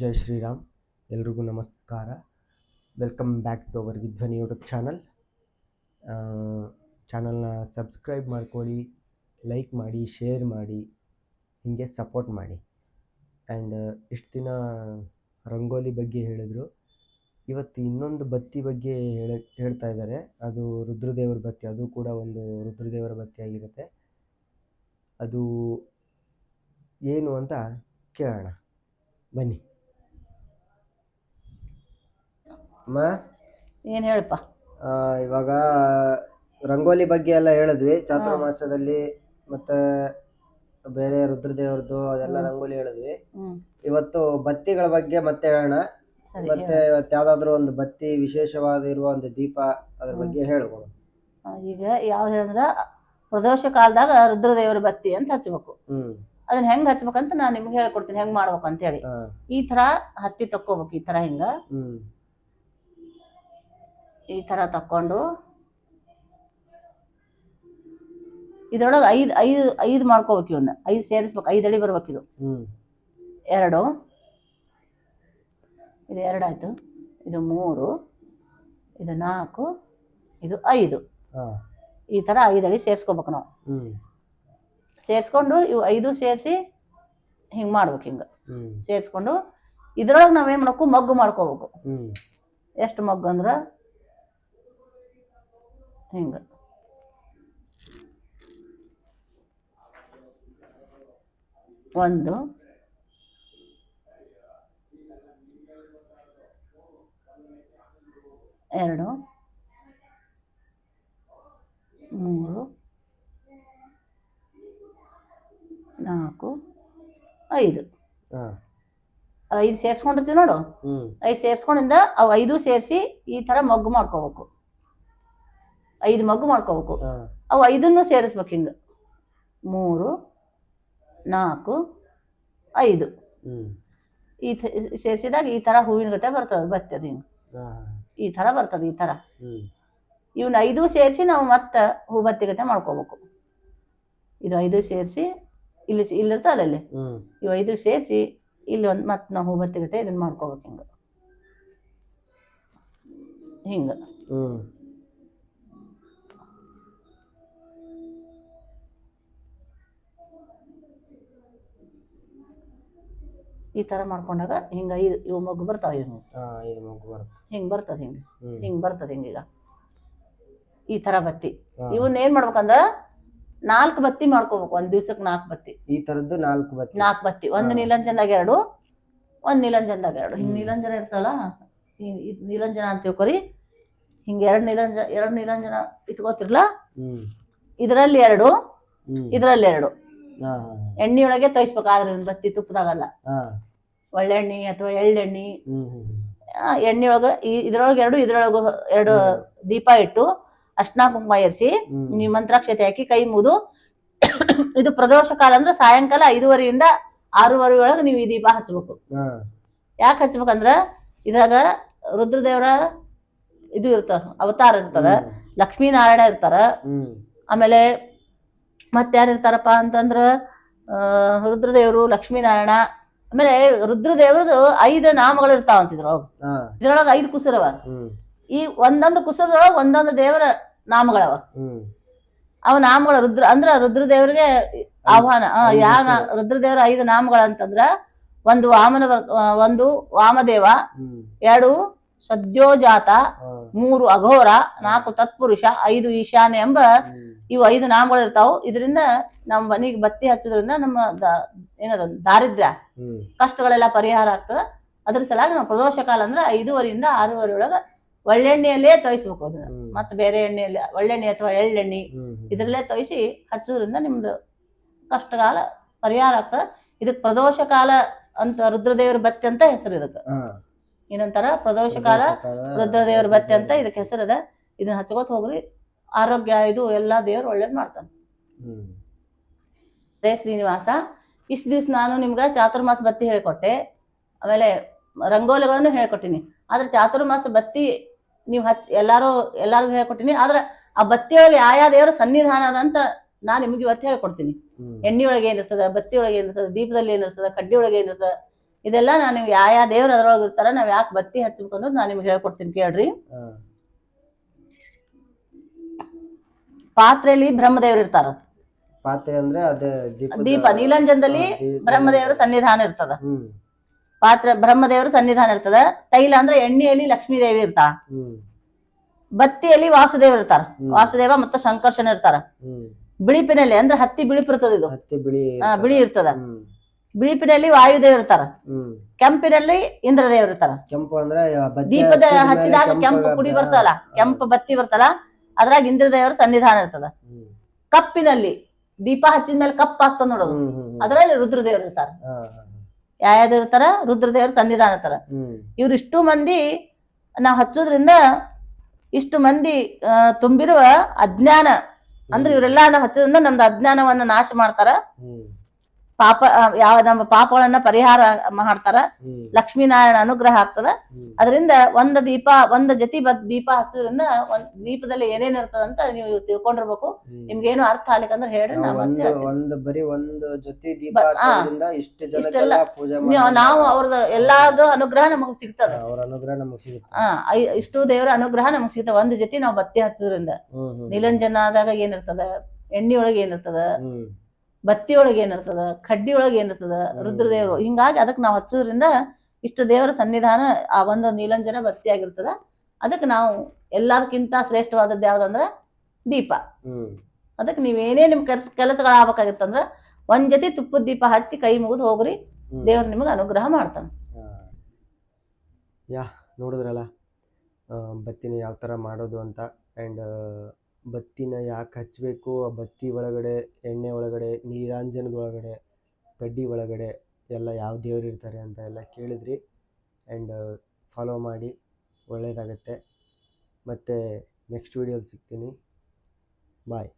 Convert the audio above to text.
ಜೈ ಶ್ರೀರಾಮ್. ಎಲ್ರಿಗೂ ನಮಸ್ಕಾರ. Welcome back to our Vidhwani YouTube channel ಚಾನಲ್ನ ಸಬ್ಸ್ಕ್ರೈಬ್ ಮಾಡ್ಕೊಳ್ಳಿ ಲೈಕ್ ಮಾಡಿ ಶೇರ್ ಮಾಡಿ, ಹೀಗೆ ಸಪೋರ್ಟ್ ಮಾಡಿ. ಆ್ಯಂಡ್ ಇಷ್ಟು ದಿನ ರಂಗೋಲಿ ಬಗ್ಗೆ ಹೇಳಿದರು. ಇವತ್ತು ಇನ್ನೊಂದು ಬತ್ತಿ ಬಗ್ಗೆ ಹೇಳ, ಹೇಳ್ತಾ ಇದ್ದಾರೆ. ಅದು ರುದ್ರದೇವರ ಬತ್ತಿ, ಅದು ಕೂಡ ಒಂದು ರುದ್ರದೇವರ ಬತ್ತಿ ಆಗಿರುತ್ತೆ. ಅದು ಏನು ಅಂತ ಕೇಳೋಣ. ಬನ್ನಿ. ಅಮ್ಮ? ಏನು ಹೇಳಪ್ಪ? ಆ, ಇವಾಗ ರಂಗೋಲಿ ಬಗ್ಗೆ ಎಲ್ಲ ಹೇಳಿದ್ವಿ. ಚಾತುರ್ಮಾಸದಲ್ಲಿ ಮತ್ತೆ ಬೇರೆ ರುದ್ರದೇವ್ರದ್ದು ಅದೆಲ್ಲ ರಂಗೋಲಿ ಹೇಳಿದ್ವಿ. ಹ್ಞೂ ಇವತ್ತು ಬತ್ತಿಗಳ ಬಗ್ಗೆ ಮತ್ತೆ ಹೇಳೋಣ. ಸರಿ ಮತ್ತೆ ಇವತ್ತು ಯಾವ್ದಾದ್ರು ಒಂದು ಬತ್ತಿ ವಿಶೇಷವಾದ ಇರುವ ಒಂದು ದೀಪ ಅದ್ರ ಬಗ್ಗೆ ಹೇಳ್ಬೋದು. ಆ, ಈಗ ಯಾವ್ದು ಹೇಳಿದ್ರೆ ಪ್ರದೋಷ ಕಾಲದಾಗ ರುದ್ರದೇವರ ಬತ್ತಿ ಅಂತ ಹಚ್ಬೇಕು. ಹ್ಮ್. ಅದನ್ನ ಹೆಂಗ್ ಹಚ್ಬೇಕಂತ ನಾನು ನಿಮ್ಗೆ ಹೇಳ್ಕೊಡ್ತೀನಿ ಹೆಂಗ್ ಮಾಡ್ಬೇಕು ಅಂತ ಹೇಳಿ. ಹಾ. ಈ ತರ ಹತ್ತಿ ತಕ್ಕೋಬೇಕು ಈ ತರ ಹಿಂಗ. ಹ್ಮ್. ಈ ಥರ ತಕ್ಕೊಂಡು. ಇದ್ರೊಳಗೆ ಐದು ಐದು ಐದು ಮಾಡ್ಕೋಬೇಕು ಇವನ್ನ ಐದು ಸೇರಿಸ್ಬೇಕು ಐದು ಅಡಿ ಬರ್ಬೇಕು ಇದು. ಎರಡು. ಇದು ಎರಡಾಯ್ತು ಇದು ಮೂರು. ಇದು ನಾಲ್ಕು. ಇದು ಐದು. ಈ ಥರ ಐದು ಅಡಿ ಸೇರಿಸ್ಕೋಬೇಕು ನಾವು. ಸೇರಿಸ್ಕೊಂಡು ಇವು ಐದು ಸೇರಿಸಿ ಹಿಂಗೆ ಮಾಡ್ಬೇಕು ಹಿಂಗೆ. ಸೇರಿಸ್ಕೊಂಡು ಇದ್ರೊಳಗೆ ನಾವೇನು ಮಾಡಬೇಕು? ಮಗ್ಗು ಮಾಡ್ಕೋಬೇಕು. ಎಷ್ಟು ಮಗ್ಗು ಅಂದ್ರೆ ಹಿಂಗೆ? ಒಂದು. ಎರಡು. ಮೂರು. ನಾಲ್ಕು. ಐದು. ಐದು ಸೇರಿಸ್ಕೊಂಡಿರ್ತೀವಿ ನೋಡು. ಐದು ಸೇರಿಸ್ಕೊಂಡಿಂದ ಅವು ಐದು ಸೇರಿಸಿ ಈ ಥರ ಮಗ್ಗು ಮಾಡ್ಕೋಬೇಕು. ಐದು ಮಗ್ಗು ಮಾಡ್ಕೋಬೇಕು. ಅವು ಐದನ್ನು ಸೇರಿಸ್ಬೇಕು ಹಿಂಗೆ. ಮೂರು ನಾಲ್ಕು ಐದು. ಈ ಸೇರಿಸಿದಾಗ ಈ ಥರ ಹೂವಿನ ಗತೆ ಬರ್ತದೆ ಬತ್ತದ ಹಿಂಗೆ. ಈ ಥರ ಬರ್ತದೆ ಈ ಥರ ಇವನ್ನ ಐದು ಸೇರಿಸಿ ನಾವು ಮತ್ತೆ ಹೂ ಬತ್ತಿ ಗತೆ ಮಾಡ್ಕೋಬೇಕು. ಇದು ಐದು ಸೇರಿಸಿ ಇಲ್ಲಿ ಇಲ್ಲಿರ್ತಲ್ಲ ಇಲ್ಲಿ ಇವು ಐದು ಸೇರಿಸಿ ಇಲ್ಲಿ ಒಂದು ಮತ್ತೆ ನಾವು ಹೂ ಬತ್ತಿ ಗತೆ ಇದನ್ನು ಮಾಡ್ಕೋಬೇಕು ಹಿಂಗೆ. ಹಿಂಗೆ. ಈ ಥರ ಮಾಡ್ಕೊಂಡಾಗ ಹಿಂಗೆ ಐದು ಇವು ಮಗು ಬರ್ತಾವೆ ಇವು ಹಿಂಗೆ. ಬರ್ತದೆ ಹಿಂಗೆ. ಹಿಂಗೆ ಬರ್ತದೆ ಈಗ. ಈ ಥರ ಬತ್ತಿ. ಇವನ್ನ ಏನು ಮಾಡ್ಬೇಕಂದ್ರೆ ನಾಲ್ಕು ಬತ್ತಿ ಮಾಡ್ಕೋಬೇಕು. ಒಂದು ದಿವ್ಸಕ್ಕೆ ನಾಲ್ಕು ಬತ್ತಿ. ಈ ತರದ್ದು ನಾಲ್ಕು ಬತ್ತಿ. ನಾಲ್ಕು ಬತ್ತಿ. ಒಂದು. ನೀಲಂಜನದಾಗ ಎರಡು ಒಂದು ನೀಲಂಜನದಾಗ ಎರಡು. ಹಿಂಗೆ. ನೀಲಂಜನ ಇರ್ತಲ್ಲ ಹಿಂಗೆ ಇದು ನೀಲಂಜನ ಅಂತ ತಿಳ್ಕೊರಿ. ಹಿಂಗೆ ಎರಡು ನೀಲಂಜ ಎರಡು ನೀಲಂಜನ ಇಟ್ಕೋತಿರ್ಲ. ಇದರಲ್ಲಿ ಎರಡು ಇದರಲ್ಲಿ ಎರಡು. ಎಣ್ಣೆ ಒಳಗೆ ತೋಯಿಸ್ಬೇಕು ಆದ್ರೆ ಬತ್ತಿ ತುಪ್ಪದಾಗಲ್ಲ. ಒಳ್ಳೆಣ್ಣೆ ಅಥವಾ ಎಳ್ಳೆಣ್ಣೆ. ಎಣ್ಣೆ ಒಳಗೆ ಇದ್ರೊಳಗೆ ಎರಡು ಇದ್ರೊಳಗೆ ಎರಡು ದೀಪ ಇಟ್ಟು ಅಷ್ಟ ಕುಂಕುಮ ಏರಿಸಿ ನೀ ಮಂತ್ರಾಕ್ಷತೆ ಹಾಕಿ ಕೈ ಮುದು ಇದು ಪ್ರದೋಷ ಕಾಲ ಅಂದ್ರೆ ಸಾಯಂಕಾಲ ಐದುವರೆಯಿಂದ ಆರೂವರೆ ಒಳಗೆ ನೀವು ಈ ದೀಪ ಹಚ್ಬೇಕು. ಯಾಕೆ ಹಚ್ಬೇಕಂದ್ರ ಇದಾಗ ರುದ್ರದೇವರ ಇದು ಇರ್ತಾರ ಅವತಾರ ಇರ್ತದ ಲಕ್ಷ್ಮೀನಾರಾಯಣ ಇರ್ತಾರ ಆಮೇಲೆ ಮತ್ತೆ ಯಾರು ಇರ್ತಾರಪ್ಪ ಅಂತಂದ್ರ ರುದ್ರದೇವರು ಲಕ್ಷ್ಮೀನಾರಾಯಣ ಆಮೇಲೆ ರುದ್ರದೇವ್ರದ್ದು ಐದು ನಾಮಗಳು ಇರ್ತಾವ ಇದ್ರೊಳಗೆ ಹಾ. ಇದ್ರೊಳಗೆ ಐದು ಕುಸುರವ ಈ ಒಂದೊಂದು ಕುಸುರದೊಳಗೆ ಒಂದೊಂದು ದೇವರ ನಾಮಗಳವ ಅವ. ನಾಮಗಳ ರುದ್ರ ಅಂದ್ರ ರುದ್ರದೇವರಿಗೆ ಆಹ್ವಾನ ಯಾವ ರುದ್ರದೇವರ ಐದು ನಾಮಗಳಂತಂದ್ರ ಒಂದು ವಾಮನ ಒಂದು ವಾಮದೇವ ಎರಡು ಸದ್ಯೋಜಾತ ಮೂರು ಅಘೋರ ನಾಲ್ಕು ತತ್ಪುರುಷ ಐದು ಈಶಾನ್ಯ ಎಂಬ ಇವು ಐದು ನಾಮಗಳು ಇರ್ತಾವು. ಇದರಿಂದ ನಮ್ಮ ಮನೆಗೆ ಬತ್ತಿ ಹಚ್ಚೋದ್ರಿಂದ ನಮ್ಮ ಏನದ ದಾರಿದ್ರ್ಯ ಕಷ್ಟಗಳೆಲ್ಲ ಪರಿಹಾರ ಆಗ್ತದ. ಅದ್ರ ಸಲಾಗಿ ನಾವು ಪ್ರದೋಷ ಕಾಲ ಅಂದ್ರೆ ಐದೂವರೆಯಿಂದ ಆರೂವರೆ ಒಳಗ ಒಳ್ಳೆಣ್ಣೆಯಲ್ಲೇ ತೋಯಿಸ್ಬೇಕು ಅದನ್ನ. ಮತ್ತೆ ಬೇರೆ ಎಣ್ಣೆಯಲ್ಲಿ ಒಳ್ಳೆಣ್ಣೆ ಅಥವಾ ಎಳ್ಳೆಣ್ಣೆ ಇದ್ರಲ್ಲೇ ತೋಯಿಸಿ ಹಚ್ಚೋದ್ರಿಂದ ನಿಮ್ದು ಕಷ್ಟಕಾಲ ಪರಿಹಾರ ಆಗ್ತದ. ಇದಕ್ ಪ್ರದೋಷ ಕಾಲ ಅಂತ ರುದ್ರದೇವರ ಬತ್ತಿ ಅಂತ ಹೆಸರು ಇದಕ್ಕೆ ಏನಂತಾರ ಪ್ರದೋಷ ಕಾಲ ರುದ್ರದೇವರ ಬತ್ತಿ ಅಂತ ಇದಕ್ಕೆ ಹೆಸರದ ಇದನ್ನ ಹಚ್ಕೋತ ಹೋಗ್ರಿ. ಆರೋಗ್ಯ ಇದು ಎಲ್ಲ ದೇವ್ರು ಒಳ್ಳೇದು ಮಾಡ್ತಾನೆ. ರೇ ಶ್ರೀನಿವಾಸ. ಇಷ್ಟು ದಿವ್ಸ ನಾನು ನಿಮ್ಗೆ ಚಾತುರ್ಮಾಸ ಬತ್ತಿ ಹೇಳ್ಕೊಟ್ಟೆ. ಆಮೇಲೆ ರಂಗೋಲಿಗಳನ್ನು ಹೇಳ್ಕೊಟ್ಟಿನಿ. ಆದ್ರೆ ಚಾತುರ್ಮಾಸ ಬತ್ತಿ ನೀವು ಹಚ್ ಎಲ್ಲಾರು ಎಲ್ಲಾರು ಹೇಳ್ಕೊಟ್ಟಿನಿ. ಆದ್ರೆ ಆ ಬತ್ತಿಯೊಳಗೆ ಯಾವ ದೇವರ ಸನ್ನಿಧಾನ ಅದ ಅಂತ ನಾನು ನಿಮ್ಗೆ ಇವತ್ತು ಹೇಳ್ಕೊಡ್ತೀನಿ. ಎಣ್ಣಿ ಒಳಗೆ ಏನಿರ್ತದ ಬತ್ತಿ ಒಳಗೆ ಏನಿರ್ತದ ದೀಪದಲ್ಲಿ ಏನಿರ್ತದ ಕಡ್ಡಿ ಒಳಗೆ ಏನಿರ್ತದ ಇದೆಲ್ಲ ನಾನು ನಿಮ್ಗೆ ಯಾವ ಯಾವ ದೇವ್ರ ಅದ್ರೊಳಗೆ ಇರ್ತಾರ ನಾವ್ ಯಾಕೆ ಬತ್ತಿ ಹಚ್ಬೇಕು ಅನ್ನೋದು ನಾನು ನಿಮ್ಗೆ ಹೇಳ್ಕೊಡ್ತೀನಿ ಕೇಳ್ರಿ. ಪಾತ್ರೆಯಲ್ಲಿ ಬ್ರಹ್ಮದೇವರು ಇರ್ತಾರ. ಪಾತ್ರೆ ಅಂದ್ರೆ ಅದ ದೀಪ ನೀಲಂಜನದಲ್ಲಿ ಬ್ರಹ್ಮದೇವರು ಸನ್ನಿಧಾನ ಇರ್ತದ. ಪಾತ್ರೆ ಬ್ರಹ್ಮದೇವರ ಸನ್ನಿಧಾನ ಇರ್ತದ. ತೈಲ ಅಂದ್ರೆ ಎಣ್ಣೆಯಲ್ಲಿ ಲಕ್ಷ್ಮೀ ದೇವಿ ಇರ್ತಾಳ ಬತ್ತಿಯಲ್ಲಿ ವಾಸುದೇವ್ ಇರ್ತಾರ. ವಾಸುದೇವ ಮತ್ತ ಶಂಕರ್ಷಣ ಇರ್ತಾರ. ಬಿಳಿಪಿನಲ್ಲಿ ಅಂದ್ರೆ ಹತ್ತಿ ಬಿಳಿಪು ಇರ್ತದ ಇದು. ಹತ್ತಿ ಬಿಳಿ ಇರ್ತದ. ಬಿಳಿಪಿನಲ್ಲಿ ವಾಯುದೇವ್ ಇರ್ತಾರ. ಕೆಂಪಿನಲ್ಲಿ ಇಂದ್ರದೇವ್ ಇರ್ತಾರ. ಕೆಂಪು ಅಂದ್ರೆ ದೀಪದ ಹಚ್ಚಿದಾಗ ಕೆಂಪು ಕುಡಿ ಬರ್ತಲ್ಲ ಕೆಂಪು ಬತ್ತಿ ಬರ್ತಲ್ಲ. ಅದ್ರಾಗ ಇಂದ್ರದೇವರ ಸನ್ನಿಧಾನ ಇರ್ತದ. ಕಪ್ಪಿನಲ್ಲಿ ದೀಪ ಹಚ್ಚಿದ ಮೇಲೆ ಕಪ್ಪ ಆಗ್ತದ ನೋಡೋದು. ಅದ್ರಲ್ಲಿ ರುದ್ರದೇವ್ರು ಇರ್ತಾರ. ಯಾವ್ಯಾವ್ದು ಇರ್ತಾರ ರುದ್ರದೇವ್ರ ಸನ್ನಿಧಾನ ಇರ್ತಾರ. ಇವ್ರ ಇಷ್ಟು ಮಂದಿ ನಾವ್ ಹಚ್ಚೋದ್ರಿಂದ ಇಷ್ಟು ಮಂದಿ ತುಂಬಿರುವ ಅಜ್ಞಾನ. ಅಂದ್ರೆ ಇವರೆಲ್ಲಾ ನಾವು ಹಚ್ಚೋದ್ರಿಂದ ನಮ್ದು ಅಜ್ಞಾನವನ್ನ ನಾಶ ಮಾಡ್ತಾರ. ಪಾಪ ಯಾವ ನಮ್ಮ ಪಾಪಗಳನ್ನ ಪರಿಹಾರ ಮಾಡ್ತಾರ. ಲಕ್ಷ್ಮೀನಾರಾಯಣ ಅನುಗ್ರಹ ಆಗ್ತದ. ಅದರಿಂದ ಒಂದ ದೀಪ ಒಂದ್ ಜತಿ ಬದ್ ದೀಪ ಹಚ್ಚೋದ್ರಿಂದ ಒಂದ್ ದೀಪದಲ್ಲಿ ಏನೇನ್ ಇರ್ತದಂತ ನೀವು ತಿಳ್ಕೊಂಡಿರ್ಬೇಕು. ನಿಮ್ಗೆ ಏನು ಅರ್ಥ ಆಗ್ಲಿಕ್ಕಂದ್ರೆ ಹೇಳ್ರಿ ಒಂದು ಬರೀ ಒಂದು ಜೊತೆ ದೀಪ ಇಷ್ಟು ಇಷ್ಟೆಲ್ಲ ನೀವು- ನಾವು ಅವ್ರದ್ದು ಎಲ್ಲಾರ್ದು ಅನುಗ್ರಹ ನಮಗ್ ಸಿಗ್ತದ. ಅವ್ರ ಅನುಗ್ರಹ ನಮಗ್ ಸಿಗುತ್ತೆ. ಆ ಇಷ್ಟು ದೇವರ ಅನುಗ್ರಹ ನಮಗ್ ಸಿಗ್ತದ. ಒಂದ್ ಜತಿ ನಾವು ಬತ್ತಿ ಹಚ್ಚೋದ್ರಿಂದ. ಹ್ಮ್ ಹ್ಮ್ ನಿಲಂಜನ ಆದಾಗ ಏನಿರ್ತದ? ಎಣ್ಣೆ ಒಳಗೆ ಏನಿರ್ತದ? ಬತ್ತಿ ಒಳಗೆ ಏನಿರ್ತದ ಕಡ್ಡಿ ಒಳಗೆ ಏನಿರ್ತದ ರುದ್ರದೇವರು. ಹಿಂಗಾಗಿ ಅದಕ್ಕೆ ನಾವು ಹಚ್ಚೋದ್ರಿಂದ ಇಷ್ಟು ದೇವರ ಸನ್ನಿಧಾನ ಆ ಒಂದು ನೀಲಂಜನ ಬತ್ತಿ ಆಗಿರ್ತದ ಅದಕ್ಕೆ ನಾವು ಎಲ್ಲದಕ್ಕಿಂತ ಶ್ರೇಷ್ಠವಾದದ್ದು ಯಾವ್ದಂದ್ರ ದೀಪ. ಅದಕ್ಕೆ ನೀವೇನೇ ನಿಮ್ ಕೆಲಸ ಕೆಲಸಗಳಾಗಬೇಕಾಗಿತ್ತಂದ್ರ ಒಂದ್ ಜೊತೆ ತುಪ್ಪದ ದೀಪ ಹಚ್ಚಿ ಕೈ ಮುಗಿದು ಹೋಗ್ರಿ. ದೇವರು ದೇವ್ರು ನಿಮಗೆ ಅನುಗ್ರಹ ಮಾಡ್ತಾನೆ. ಯಾ ನೋಡಿದ್ರಲ್ಲ ಬತ್ತಿನ ಯಾವ ಥರ ಮಾಡೋದು ಅಂತ ಆ್ಯಂಡ್ ಬತ್ತಿನ ಯಾಕೆ ಹಚ್ಚಬೇಕು ಆ ಬತ್ತಿ ಒಳಗಡೆ, ಎಣ್ಣೆ ಒಳಗಡೆ, ನೀರಾಂಜನದ ಒಳಗಡೆ, ಕಡ್ಡಿ ಒಳಗಡೆ ಎಲ್ಲ ಯಾವ ದೇವ್ರು ಇರ್ತಾರೆ ಅಂತ ಎಲ್ಲ ಕೇಳಿದ್ರಿ. ಆ್ಯಂಡ್ ಫಾಲೋ ಮಾಡಿ ಒಳ್ಳೆಯದಾಗತ್ತೆ ಮತ್ತು ನೆಕ್ಸ್ಟ್ ವೀಡಿಯೋಲಿ ಸಿಗ್ತೀನಿ. ಬಾಯ್